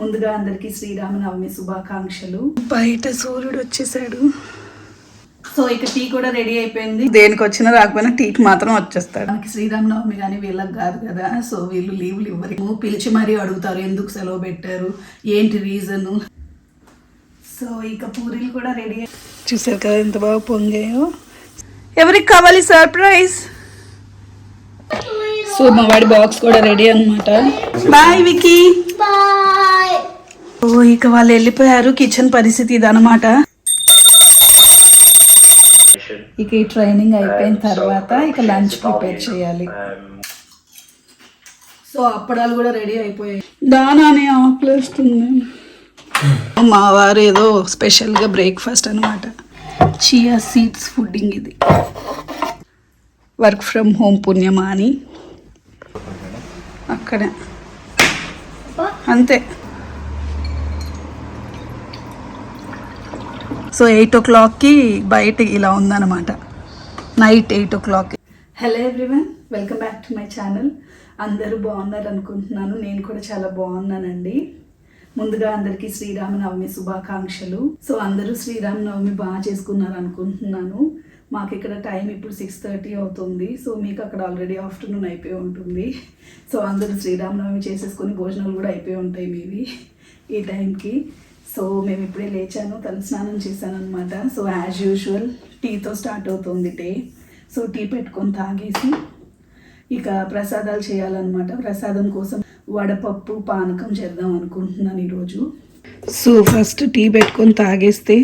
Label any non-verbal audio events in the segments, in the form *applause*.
ముందుగా అందరికీ శ్రీరామనవమి శుభాకాంక్షలు. బయట సూర్యుడు వచ్చేసాడు. సో ఇక టీ కూడా రెడీ అయిపోయింది. దేనికి వచ్చినా రాకపోయినా టీకి మాత్రం వచ్చేస్తాడు. మనకి శ్రీరామనవమి కానీ వీళ్ళకి కాదు కదా. సో వీళ్ళు లీవ్లు ఇవ్వరు. పిలిచి మరీ అడుగుతారు ఎందుకు సెలవు పెట్టారు ఏంటి రీజన్ సో ఇక పూరీలు కూడా రెడీ చూసారు కదా ఎంత బాగా పొంగాయో. ఎవరికి కావాలి సర్ప్రైజ్ సో మా వాడి బాక్స్ కూడా రెడీ అన్నమాట. బాయ్ వికీ బాయ్ ఓ ఇక వాళ్ళు వెళ్ళిపోయారు. కిచెన్ పరిస్థితి ఇదనమాట ఇక ఈ ట్రైనింగ్ అయిపోయిన తర్వాత ఇక లంచ్ ప్రిపేర్ చేయాలి. సో అప్పడాలు కూడా రెడీ అయిపోయాయి. దానానే ఆపలేస్తుంది మా వారు ఏదో స్పెషల్గా బ్రేక్ఫాస్ట్ అనమాట చియా సీడ్స్ ఫుడ్డింగ్ ఇది. వర్క్ ఫ్రమ్ హోమ్ పుణ్యమా అని. అక్కడ. అంతే. సో ఎయిట్ ఓ క్లాక్కి బయట ఇలా ఉందన్నమాట. నైట్ ఎయిట్ ఓ క్లాక్కి. Hello everyone welcome back to my channel అందరూ బాగున్నారు అనుకుంటున్నాను నేను కూడా చాలా బాగున్నానండి. ముందుగా అందరికీ శ్రీరామనవమి శుభాకాంక్షలు. సో అందరూ శ్రీరామనవమి బాగా చేసుకున్నారు అనుకుంటున్నాను. మాకు ఇక్కడ టైం ఇప్పుడు సిక్స్ థర్టీ అవుతుంది. సో మీకు అక్కడ ఆల్రెడీ ఆఫ్టర్నూన్ అయిపోయి ఉంటుంది. సో అందరూ శ్రీరామనవమి చేసేసుకొని భోజనాలు కూడా అయిపోయి ఉంటాయి మీవి ఈ టైంకి. సో మేము ఇప్పుడే లేచాను తను స్నానం చేశాను అనమాట సో యాజ్ యూజువల్ టీతో స్టార్ట్ అవుతుంది డే సో టీ పెట్టుకొని తాగేసి ఇక ప్రసాదాలు చేయాలన్నమాట. ప్రసాదం కోసం వడపప్పు పానకం చేద్దాం అనుకుంటున్నాను ఈరోజు. సో ఫస్ట్ టీ పెట్టుకొని తాగేస్తే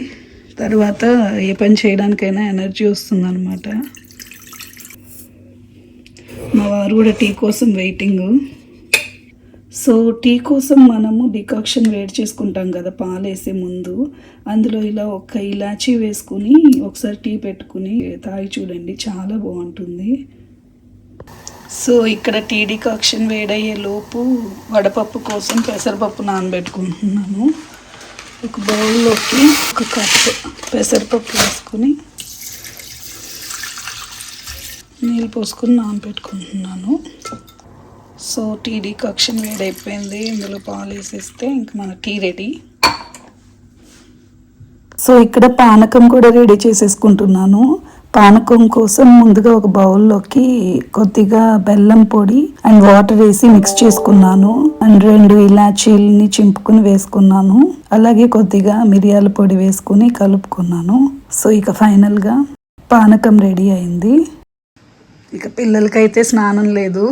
తర్వాత ఏ పని చేయడానికైనా ఎనర్జీ వస్తుందన్నమాట. మా వారు కూడా టీ కోసం వెయిటింగ్ సో టీ కోసం మనము డికాక్షన్ వేడి చేసుకుంటాం కదా పాలు వేసే ముందు. అందులో ఇలా ఒక ఇలాచీ వేసుకుని ఒకసారి టీ పెట్టుకుని తాగి చూడండి చాలా బాగుంటుంది. సో ఇక్కడ టీ డికాక్షన్ వేడయ్యే లోపు వడపప్పు కోసం పెసరపప్పు నానబెట్టుకుంటున్నాను. ఒక బౌల్లోకి ఒక కప్ పెసరపప్పు వేసుకుని నీళ్ళు పోసుకుని నానబెట్టుకుంటున్నాను. సో టీ డికాక్షన్ వేడైపోయింది ఇందులో పాలు వేసేస్తే ఇంక మన టీ రెడీ. సో ఇక్కడ పానకం కూడా రెడీ చేసేసుకుంటున్నాను. పానకం కోసం ముందుగా ఒక బౌల్లోకి కొద్దిగా బెల్లం పొడి అండ్ వాటర్ వేసి మిక్స్ చేసుకున్నాను. అండ్ రెండు ఇలాచీలని చింపుకుని వేసుకున్నాను. అలాగే కొద్దిగా మిరియాల పొడి వేసుకుని కలుపుకున్నాను. సో ఇక ఫైనల్గా పానకం రెడీ అయింది. ఇక పిల్లలకైతే స్నానం లేదు.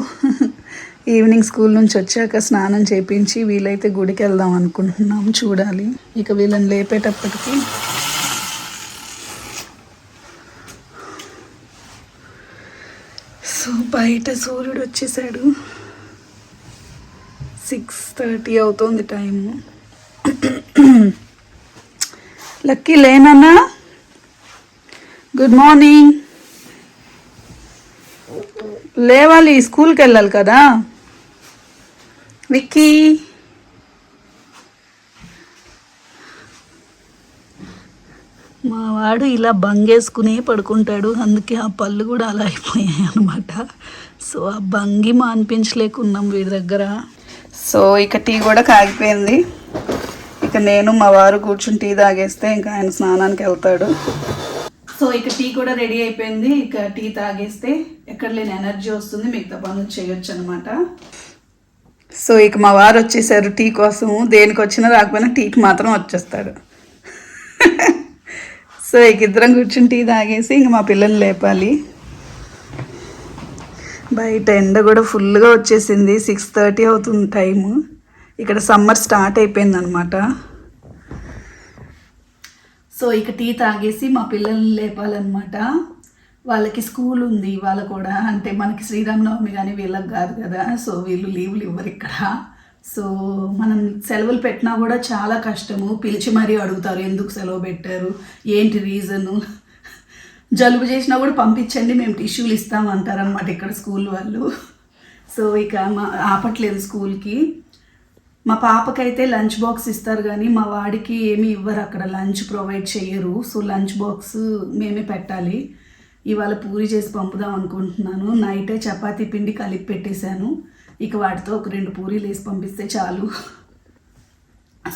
ఈవినింగ్ స్కూల్ నుంచి వచ్చాక స్నానం చేపించి వీలైతే గుడికి వెళ్దాం అనుకుంటున్నాం చూడాలి. ఇక వీళ్ళని లేపేటప్పటికి సో బయట సూర్యుడు వచ్చేసాడు. సిక్స్ థర్టీ అవుతుంది టైము. లక్కీ లేనన్నా? Good morning. లేవాలి స్కూల్కి వెళ్ళాలి కదా? విక్కీ. మా వాడు ఇలా బంగేసుకునే పడుకుంటాడు. అందుకే ఆ పళ్ళు కూడా అలా అయిపోయాయి అనమాట సో ఆ బంగి మాన్పించలేకున్నాం వీడి దగ్గర. సో ఇక టీ కూడా కాగిపోయింది. ఇక నేను మా వారు కూర్చుని టీ తాగేస్తే ఇంకా ఆయన స్నానానికి వెళ్తాడు. సో ఇక టీ కూడా రెడీ అయిపోయింది. ఇక టీ తాగేస్తే ఎక్కడ లేని ఎనర్జీ వస్తుంది. మిగతా పనులు చేయొచ్చు అనమాట సో ఇక మా వారు వచ్చేసారు టీ కోసం. దేనికి వచ్చినా రాకపోయినా టీకి మాత్రం వచ్చేస్తాడు. సో ఇక ఇద్దరం కూర్చుని టీ తాగేసి ఇంక మా పిల్లల్ని లేపాలి. బయట ఎండ కూడా ఫుల్గా వచ్చేసింది. సిక్స్ థర్టీ అవుతుంది టైము. ఇక్కడ సమ్మర్ స్టార్ట్ అయిపోయింది అనమాట సో ఇక టీ తాగేసి మా పిల్లల్ని లేపాలన్నమాట. వాళ్ళకి స్కూల్ ఉంది వాళ్ళ కూడా అంటే మనకి శ్రీరామనవమి కానీ వీళ్ళకి కాదు కదా. సో వీళ్ళు లీవ్లు ఇవ్వరు ఇక్కడ. సో మనం సెలవులు పెట్టినా కూడా చాలా కష్టము. పిలిచి మరీ అడుగుతారు ఎందుకు సెలవు పెట్టారు ఏంటి రీజను? జలుబు చేసినా కూడా పంపించండి మేము టిష్యూలు ఇస్తాం అంటారనమాట ఇక్కడ స్కూల్ వాళ్ళు. సో ఇక మా ఆపట్లేదు స్కూల్కి. మా పాపకైతే లంచ్ బాక్స్ ఇస్తారు కానీ మా వాడికి ఏమీ ఇవ్వరు అక్కడ. లంచ్ ప్రొవైడ్ చేయరు. సో లంచ్ బాక్స్ మేమే పెట్టాలి. ఇవాళ పూరి చేసి పంపుదాం అనుకుంటున్నాను. నైటే చపాతీ పిండి కలిపి పెట్టేశాను. ఇక వాటితో ఒక రెండు పూరీలు వేసి పంపిస్తే చాలు.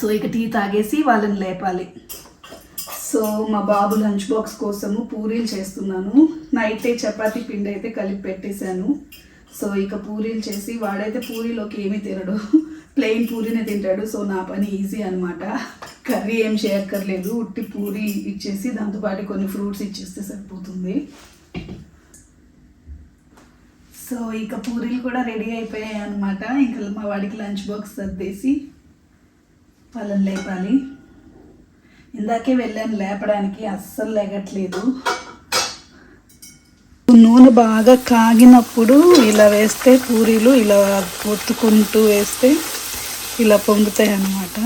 సో ఇక టీ తాగేసి వాళ్ళని లేపాలి. సో మా బాబు లంచ్ బాక్స్ కోసము పూరీలు చేస్తున్నాను. నైటే చపాతీ పిండి అయితే కలిపి పెట్టేశాను. సో ఇక పూరీలు చేసి వాడైతే పూరీలోకి ఏమీ తినడు. *laughs* ప్లెయిన్ పూరీనే తింటాడు. సో నా పని ఈజీ అనమాట కర్రీ ఏం చేయక్కర్లేదు ఉట్టి పూరి ఇచ్చేసి దాంతోపాటు కొన్ని ఫ్రూట్స్ ఇచ్చేస్తే సరిపోతుంది. సో ఇక పూరీలు కూడా రెడీ అయిపోయాయి అనమాట ఇంకా మా వాడికి లంచ్ బాక్స్ సర్దేసి వాళ్ళని లేపాలి. ఇందాకే వెళ్ళాను లేపడానికి అస్సలు లేగట్లేదు. నూనె బాగా కాగినప్పుడు ఇలా వేస్తే పూరీలు ఇలా ఒత్తుకుంటూ వేస్తే ఇలా పొంగుతాయి అన్నమాట.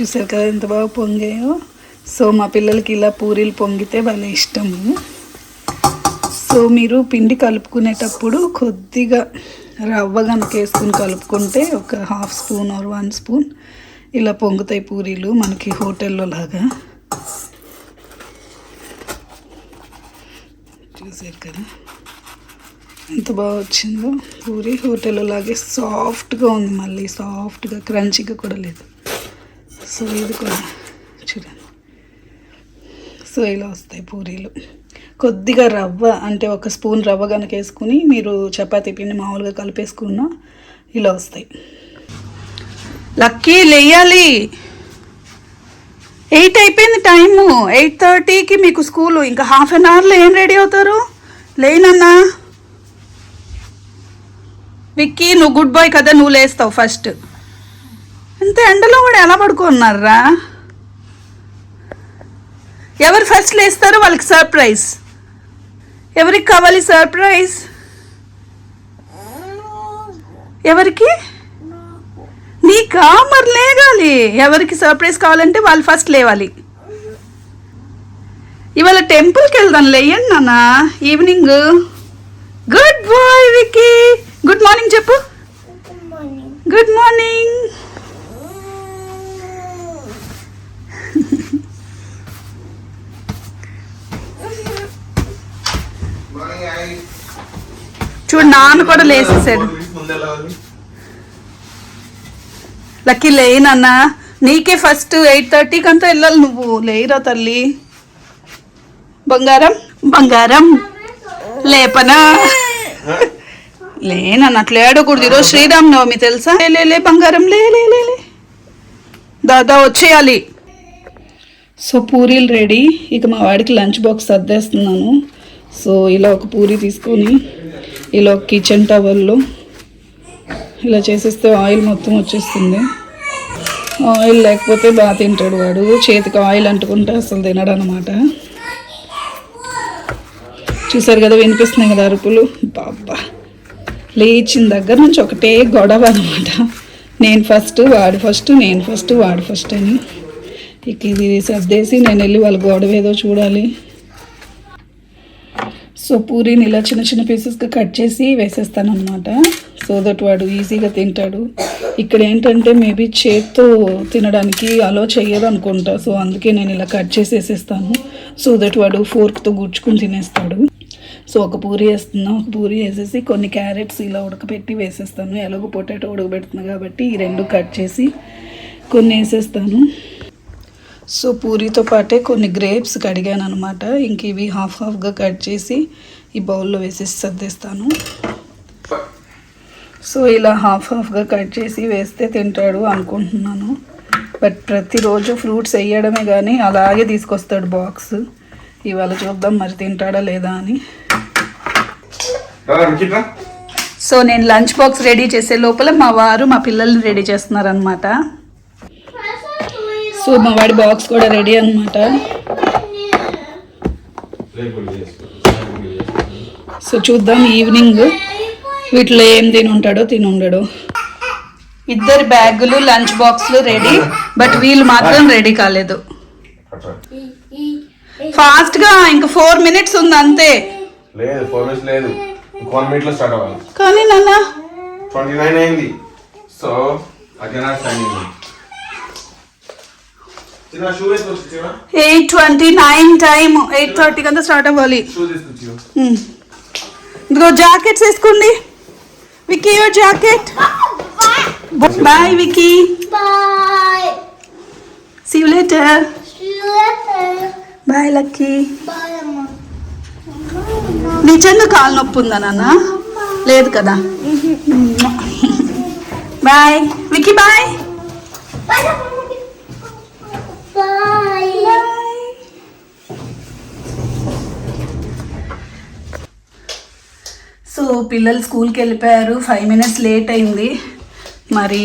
చూసారు కదా ఎంత బాగా పొంగాయో. సో మా పిల్లలకి ఇలా పూరీలు పొంగితే భలే ఇష్టము సో మీరు పిండి కలుపుకునేటప్పుడు కొద్దిగా రవ్వ కనుక వేసుకుని కలుపుకుంటే ఒక half spoon or one spoon ఇలా పొంగుతాయి పూరీలు మనకి హోటల్లో లాగా. చూసారు కదా ఎంత బాగా వచ్చిందో. పూరి హోటల్లో లాగే సాఫ్ట్గా ఉంది మళ్ళీ సాఫ్ట్గా క్రంచీగా కూడా లేదు. సో ఇది కూడా చూడండి. సో ఇలా వస్తాయి పూరీలు. కొద్దిగా రవ్వ అంటే ఒక స్పూన్ రవ్వ కనుక వేసుకుని మీరు చపాతీ పిండి మామూలుగా కలిపేసుకున్నా ఇలా వస్తాయి. లక్కీ లేయాలి. ఎయిట్ అయిపోయింది టైము. ఎయిట్ థర్టీకి మీకు స్కూలు. ఇంకా హాఫ్ అన్ అవర్లో ఏం రెడీ అవుతారు? లేనన్నా. విక్కీ నువ్వు గుడ్ బాయ్ కదా నువ్వు లేస్తావు ఫస్ట్. ఇంత ఎండలో కూడా ఎలా పడుకున్నారా? ఎవరు ఫస్ట్ లేస్తారో? వాళ్ళకి సర్ప్రైజ్ ఎవరికి కావాలి సర్ప్రైజ్ ఎవరికి? నీకా? మరి లేగాలి. ఎవరికి సర్ప్రైజ్ కావాలంటే వాళ్ళు ఫస్ట్ లేవాలి. ఇవాళ టెంపుల్కి వెళ్దాం. లేయండి నాన్న. Evening good boy Vicky good morning చెప్పు. గుడ్ మార్నింగ్ చూడు నాన్న కూడా లేసేసాడు. లక్కీ లేనన్న నీకే ఫస్ట్ ఎయిట్ థర్టీకి అంతా వెళ్ళాలి నువ్వు. లేరా తల్లి. బంగారం బంగారం. లేపనా? లేనన్న అట్లా ఏడకూడదు. ఈరోజు శ్రీరామ్ నవమి తెలుసా లే, బంగారం లే లే లే లే. దాదా వచ్చేయాలి. సో పూరీలు రెడీ. ఇక మా వాడికి లంచ్ బాక్స్ సర్దేస్తున్నాను. సో ఇలా ఒక పూరి తీసుకొని ఇలా ఒక కిచెన్ టవల్లో ఇలా చేసేస్తే ఆయిల్ మొత్తం వచ్చేస్తుంది. ఆయిల్ లేకపోతే బాగా తింటాడు వాడు. చేతికి ఆయిల్ అంటుకుంటే అసలు తినడు అనమాట చూసారు కదా వినిపిస్తున్నాయి కదా అరుపులు? బాబా లేచిన దగ్గర నుంచి ఒకటే గొడవ అనమాట. నేను ఫస్ట్ వాడు ఫస్ట్ నేను ఫస్ట్ వాడు ఫస్ట్ అని. ఇక ఇది సర్దేసి నేను వెళ్ళి వాళ్ళ గొడవ ఏదో చూడాలి. సో పూరీని ఇలా చిన్న చిన్న పీసెస్గా కట్ చేసి వేసేస్తాను అనమాట సో దట్ వాడు ఈజీగా తింటాడు. ఇక్కడ ఏంటంటే మేబీ చేత్తో తినడానికి అలో చేయదు అనుకుంటా. సో అందుకే నేను ఇలా కట్ చేసి వేసేస్తాను. సో దట్ వాడు ఫోర్క్తో గుచ్చుకుని తినేస్తాడు. సో ఒక పూరి వేస్తున్నాం ఒక పూరి వేసేసి కొన్ని క్యారెట్స్ ఇలా ఉడకపెట్టి వేసేస్తాను. ఎలాగో పొటాటో ఉడకబెడుతున్నా కాబట్టి ఈ రెండు కట్ చేసి కొన్ని వేసేస్తాను. సో పూరితో పాటే కొన్ని గ్రేప్స్ కడిగాను అనమాట ఇంక ఇవి హాఫ్ హాఫ్గా కట్ చేసి ఈ బౌల్లో వేసేసి సర్దేస్తాను. సో ఇలా హాఫ్ హాఫ్గా కట్ చేసి వేస్తే తింటాడు అనుకుంటున్నాను. బట్ ప్రతిరోజు ఫ్రూట్స్ వేయడమే కానీ అలాగే తీసుకొస్తాడు బాక్స్. ఇవాళ చూద్దాం మరి తింటాడా లేదా అని. సో నేను లంచ్ బాక్స్ రెడీ చేసే లోపల మా వారు మా పిల్లల్ని రెడీ చేస్తున్నారనమాట సో మా వాడి బాక్స్ కూడా రెడీ అనమాట సో చూద్దాం ఈవినింగ్ వీటిలో ఏం తిని ఉంటాడో తిని ఉండడు. ఇద్దరు బ్యాగులు లంచ్ బాక్స్లు రెడీ బట్ వీళ్ళు మాత్రం రెడీ కాలేదు. ఫాస్ట్గా ఇంకా ఫోర్ మినిట్స్ ఉంది అంతే. లేదు ఫోర్ మినిట్స్ లేదు. ఇంకో వన్ మినిట్లో స్టార్ట్ అవ్వాలి. కానీ నాన్న. ట్వంటీ నైన్ అయింది. సో స్టాండింగ్ చిన్న షూ వేసుకొచ్చు చిన్న eight twenty nine time eight థర్టీకి అంతా స్టార్ట్ అవ్వాలి. ఇదిగో జాకెట్స్ వేసుకోండి. Vicky your jacket. Bye Vicky. Bye. See you later See you later. Bye Lucky. Bye, Mama. నిజంగా కాలు నొప్పి ఉందా నాన్న? లేదు కదా? బాయ్ *laughs* విక్కీ బాయ్ పిల్లలు స్కూల్కి వెళ్ళిపోయారు. ఫైవ్ మినిట్స్ లేట్ అయింది. మరి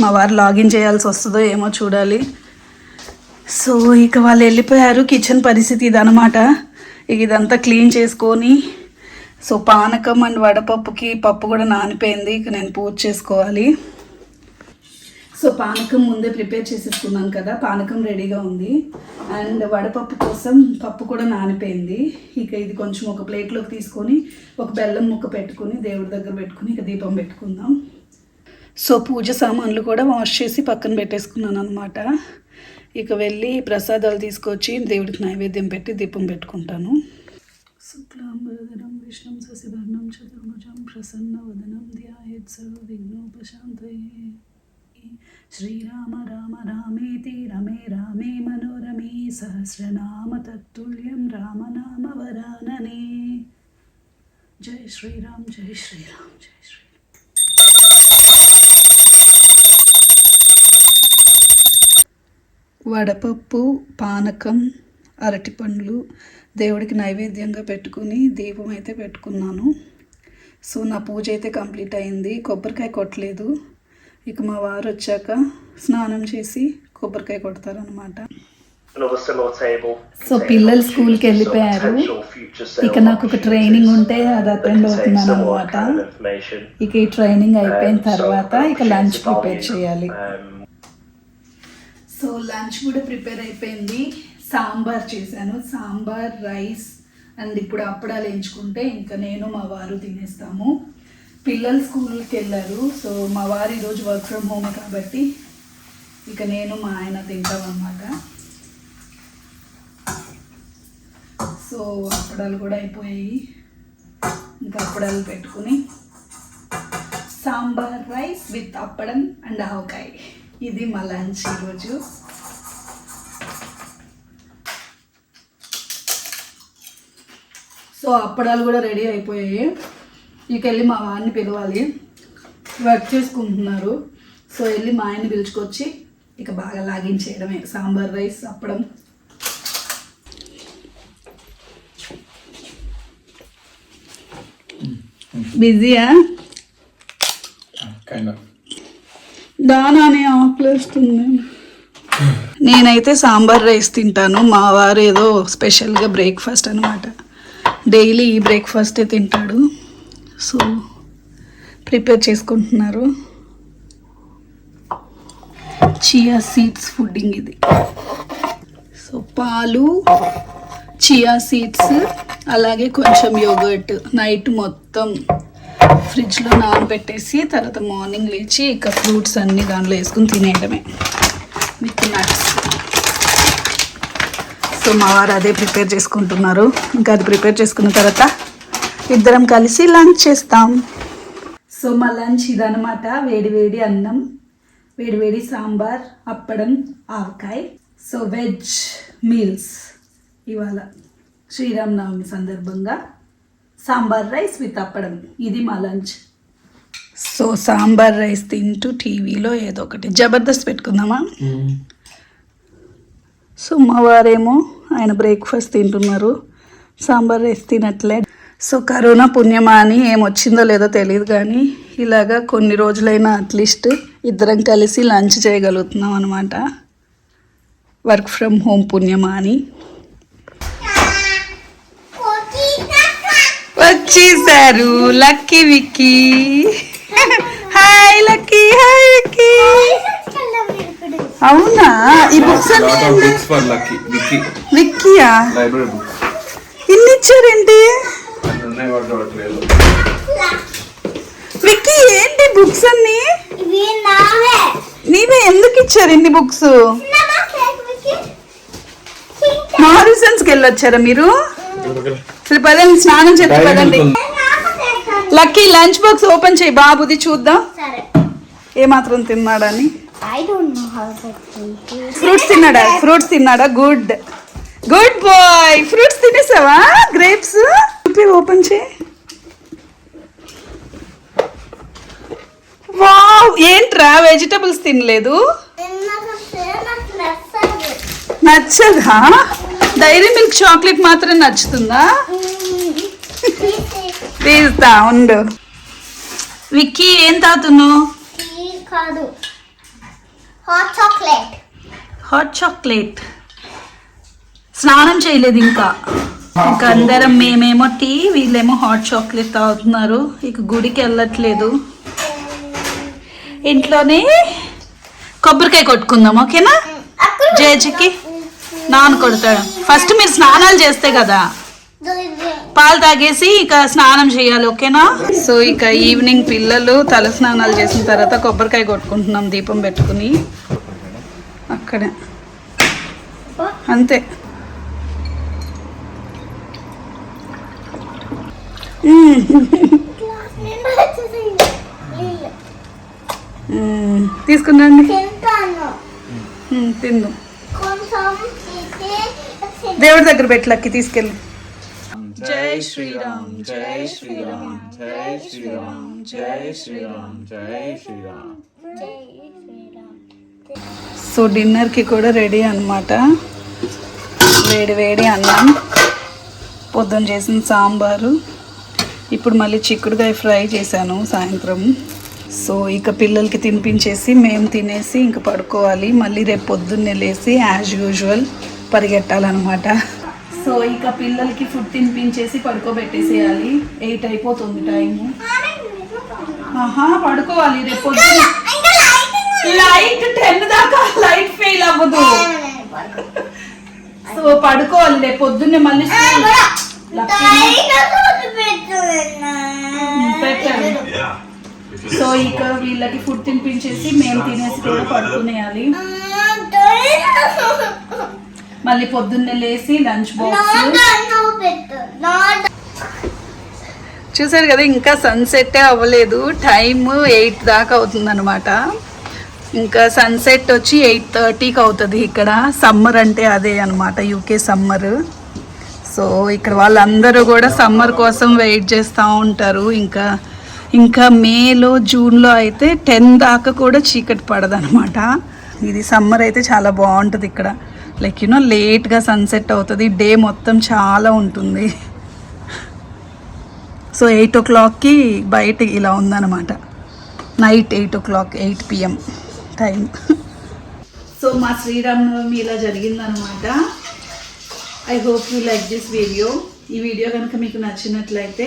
మా వారు లాగిన్ చేయాల్సి వస్తుందో ఏమో చూడాలి. సో ఇక వాళ్ళు వెళ్ళిపోయారు. కిచెన్ పరిస్థితి ఇదనమాట ఇక ఇదంతా క్లీన్ చేసుకొని సో పానకం అండ్ వడపప్పుకి పప్పు కూడా నానిపోయింది. ఇక నేను పూజ చేసుకోవాలి. సో పానకం ముందే ప్రిపేర్ చేసేసుకున్నాను కదా పానకం రెడీగా ఉంది. అండ్ వడపప్పు కోసం పప్పు కూడా నానిపోయింది. ఇక ఇది కొంచెం ఒక ప్లేట్లోకి తీసుకొని ఒక బెల్లం ముక్క పెట్టుకొని దేవుడి దగ్గర పెట్టుకొని ఇక దీపం పెట్టుకుందాం. సో పూజ సామాన్లు కూడా వాష్ చేసి పక్కన పెట్టేసుకున్నాను అనమాట ఇక వెళ్ళి ప్రసాదాలు తీసుకొచ్చి దేవుడికి నైవేద్యం పెట్టి దీపం పెట్టుకుంటాను. శుక్లాంబరధరం విష్ణుం శశివర్ణం చతుర్భుజం ప్రసన్నవదనం ధ్యాయేత్ సర్వవిఘ్నోపశాంతయే. శ్రీరామ రామ రామేతి రమే రామే మనోరమే సహస్రనామ తత్తుల్యం రామనామ వరాననే. జై శ్రీరామ్ జై శ్రీరామ్ జై శ్రీరామ్. వడపప్పు పానకం అరటిపండ్లు దేవుడికి నైవేద్యంగా పెట్టుకుని దీపం అయితే పెట్టుకున్నాను. సో నా పూజ అయితే కంప్లీట్ అయింది. కొబ్బరికాయ కొట్టలేదు. ఇక మా వారు వచ్చాక స్నానం చేసి కొబ్బరికాయ కొడతారనమాట similar table. సో పిల్లలు స్కూల్కి వెళ్ళిపోయారు ఇక నాకు ఒక ట్రైనింగ్ ఉంటే అది అటెండ్ అవుతున్నాను అనమాట. ఇక ఈ ట్రైనింగ్ అయిపోయిన తర్వాత ఇక లంచ్ ప్రిపేర్. చేయాలి Um, సో లంచ్ కూడా ప్రిపేర్ అయిపోయింది సాంబార్ చేశాను సాంబార్ రైస్ అండ్ ఇప్పుడు అప్పడాలు ఎంచుకుంటే ఇంకా నేను మా వారు తినేస్తాము పిల్లలు స్కూల్కి వెళ్ళారు. సో మా వారు ఈరోజు వర్క్ ఫ్రమ్ హోమ్ కాబట్టి ఇక నేను మా ఆయన తింటామన్నమాట సో అప్పడాలు కూడా అయిపోయాయి. ఇంకా అప్పడాలు పెట్టుకుని sambar rice with appadam and avakaya. ఇది మా లంచ్ ఈరోజు. సో అప్పడాలు కూడా రెడీ అయిపోయాయి. ఇక వెళ్ళి మా వారిని పిలవాలి. వర్క్ చేసుకుంటున్నారు. సో వెళ్ళి మా ఆయన్ని పిలుచుకొచ్చి ఇక బాగా లాగించేయడమే సాంబార్ రైస్ అప్పడం. బిజీయా? దానానే ఆకలిస్తుంది నేనైతే సాంబార్ రైస్ తింటాను. మా వారు ఏదో స్పెషల్గా బ్రేక్ఫాస్ట్ అనమాట డైలీ ఈ బ్రేక్ఫాస్టే తింటాడు. సో ప్రిపేర్ చేసుకుంటున్నారు. చియా సీడ్స్ ఫుడ్డింగ్ ఇది. సో పాలు చియా సీడ్స్ అలాగే కొంచెం యోగర్ట్ నైట్ మొత్తం ఫ్రిడ్జ్లో నానబెట్టేసి తర్వాత మార్నింగ్ లేచి ఇక ఫ్రూట్స్ అన్నీ దాంట్లో వేసుకుని తినేయడమే. విత్ నట్స్ సో మా వారు అదే ప్రిపేర్ చేసుకుంటున్నారు. ఇంకా అది ప్రిపేర్ చేసుకున్న తర్వాత ఇద్దరం కలిసి లంచ్ చేస్తాం. సో మా లంచ్ ఇదనమాట వేడి వేడి అన్నం వేడి వేడి సాంబార్ అప్పడం ఆవకాయ. సో వెజ్ మీల్స్ ఇవాళ శ్రీరామనవమి సందర్భంగా. Sambar rice with appadam. ఇది మా లంచ్. సో సాంబార్ రైస్ తింటూ టీవీలో ఏదో ఒకటి జబర్దస్త్ పెట్టుకుందామా? సో మా వారేమో ఆయన బ్రేక్ఫాస్ట్ తింటున్నారు. సాంబార్ రైస్ తినట్లే. సో కరోనా పుణ్యమా అని ఏమొచ్చిందో లేదో తెలియదు కానీ ఇలాగా కొన్ని రోజులైనా అట్లీస్ట్ ఇద్దరం కలిసి లంచ్ చేయగలుగుతున్నాం అనమాట వర్క్ ఫ్రమ్ హోమ్ పుణ్యమా అని. వచ్చేసారు Lucky Vicky. Hi Lucky hi Vicky. అవునా? ఈ బుక్స్ విక్కీయా? ఇన్ని ఇచ్చారేంటి ఉన్నాయి విక్కీ ఏంటి బుక్స్ అన్ని? నావే. ఎందుకు ఇచ్చారు ఇన్ని బుక్స్? నాన్న కేక్ వికి మారిసన్స్కి వెళ్ళొచ్చారా మీరు? సరే పదండి స్నానం చేసి పదండి. లక్కీ లంచ్ బాక్స్ ఓపెన్ చేయి. బాబుది చూద్దాం. సరే. ఏ మాత్రం తిన్నాడని I don't know how to fruits తిన్నాడా? ఫ్రూట్స్ తిన్నాడా? గుడ్ గుడ్ బాయ్ ఫ్రూట్స్ తినేసావా? గ్రేప్స్ ఓపెన్ చేయి. వావ్ ఏంట్రా? వెజిటబుల్స్ తినలేదు? నచ్చదు? డైరీ మిల్క్ చాక్లెట్ మాత్రం నచ్చుతుందా? తీస్తా ఉండు. విక్కీ ఏం తాగుతున్నావు? Hot chocolate. Hot chocolate. స్నానం చేయలేదు ఇంకా. ఇంకా అందరం మేమేమో టీ వీళ్ళేమో హాట్ చాక్లెట్ తాగుతున్నారు. ఇక గుడికి వెళ్ళట్లేదు. ఇంట్లోనే కొబ్బరికాయ కొట్టుకుందాం ఓకేనా? జేజీకి నాన్న కొడతాడు. ఫస్ట్ మీరు స్నానాలు చేస్తే కదా పాలు తాగేసి ఇక స్నానం చేయాలి ఓకేనా? సో ఇక ఈవినింగ్ పిల్లలు తల స్నానాలు చేసిన తర్వాత కొబ్బరికాయ కొట్టుకుంటున్నాం దీపం పెట్టుకుని. అక్కడే. అంతే. తీసుకున్నాండి తిందు తీసి దేవుడి దగ్గర పెట్టి తీసుకెళ్ళి. జై శ్రీరామ్ జై శ్రీరామ్ జై శ్రీరామ్ జై శ్రీరామ్ జై శ్రీరామ్. సో డిన్నర్కి కూడా రెడీ అన్నమాట. వేడి వేడి అన్నం పొద్దున చేసిన సాంబారు. ఇప్పుడు మళ్ళీ చిక్కుడుకాయ ఫ్రై చేశాను సాయంత్రం. సో ఇక పిల్లలకి తినిపించేసి మేము తినేసి ఇంక పడుకోవాలి. మళ్ళీ రేపు పొద్దున్నే లేసి యాజ్ యూజువల్ పరిగెట్టాలన్నమాట. సో ఇక పిల్లలకి ఫుడ్ తినిపించేసి పడుకోబెట్టేసేయాలి. ఎయిట్ అయిపోతుంది టైము. ఆహా పడుకోవాలి రేపు పొద్దున్న. లైట్ టెన్ దాకా లైట్ ఫెయిల్ అవ్వదు. సో పడుకోవాలి రేపు పొద్దున్నే మళ్ళీ సో ఇక వీళ్ళకి ఫుడ్ తినిపించేసి మేము తినేసి కూడా పడుకునేయాలి. మళ్ళీ పొద్దున్నే లేసి లంచ్ బాక్స్. చూసారు కదా ఇంకా సన్సెట్ అవ్వలేదు. టైం ఎయిట్ దాకా అవుతుందన్నమాట. ఇంకా సన్సెట్ వచ్చి ఎయిట్ థర్టీకి అవుతుంది ఇక్కడ. సమ్మర్ అంటే అదే అనమాట యూకే సమ్మర్ సో ఇక్కడ వాళ్ళందరూ కూడా సమ్మర్ కోసం వెయిట్ చేస్తూ ఉంటారు. ఇంకా ఇంకా మేలో జూన్లో అయితే టెన్ దాకా కూడా చీకటి పడదనమాట. ఇది సమ్మర్ అయితే చాలా బాగుంటుంది ఇక్కడ. లైక్ యూనో లేట్గా సన్సెట్ అవుతుంది. డే మొత్తం చాలా ఉంటుంది. సో ఎయిట్ ఓ క్లాక్కి బయట ఇలా ఉందన్నమాట night eight o'clock eight PM time so మా శ్రీరామనవమి ఇలా జరిగిందనమాట. I hope you like this video ఈ వీడియో కనుక మీకు నచ్చినట్లయితే